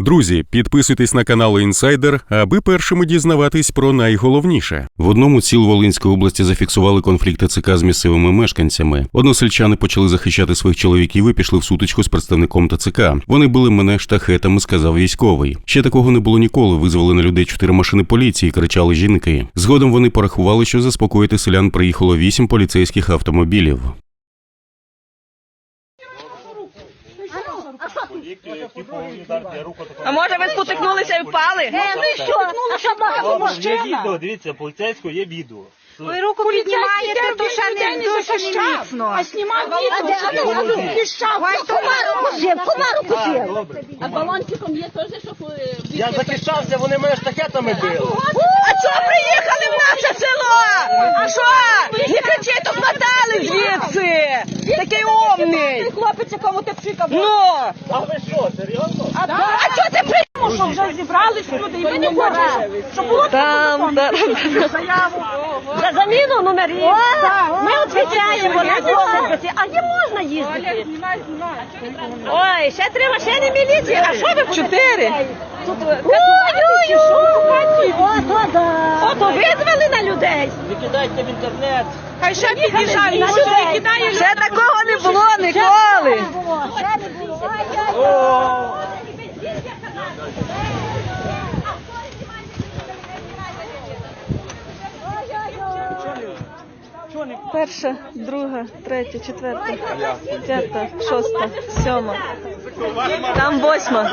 Друзі, підписуйтесь на канал Інсайдер, аби першими дізнаватись про найголовніше. В одному з сіл Волинської області зафіксували конфлікт ТЦК з місцевими мешканцями. Односельчани почали захищати своїх чоловіків і пішли в сутичку з представником ТЦК. Вони били мене штахетами, сказав військовий. Ще такого не було ніколи. Визвали на людей чотири машини поліції, кричали жінки. Згодом вони порахували, що заспокоїти селян приїхало вісім поліцейських автомобілів. А може ви спотикнулися і впали? Е, ну і що? Ну, що багато Є мужчина. відео, дивіться, поліцейського є відео. Ви руку піднімаєте, то ще не дуже міцно. А знімав відео. А ну, а ну, пішов. Комару кусив, комару А, добре. А балончиком є теж, щоб е, Я захищався, вони мене штахетами били. А чого приїхали в наше село? А що? Не кричи, то хватали звідси. Такий умний. Хлопець, якому ти пшикав. Ну, А ви що, серйозно? а чого ти приїхав? що вже зібрались люди, і ми не хочемо, щоб було Там, там. заяву. За заміну номерів. Ми відповідаємо на досить. А не можна їздити. Ой, ще три машини міліції. А що ви Чотири. Тут Ой, ой, Ото да. Ото визвали на людей. Викидайте в інтернет. Хай ще під'їжджають на людей. Ще такого не було ніколи. Ще не було. Перша, друга, третя, четверта, п'ята, шоста, сьома. Там восьма.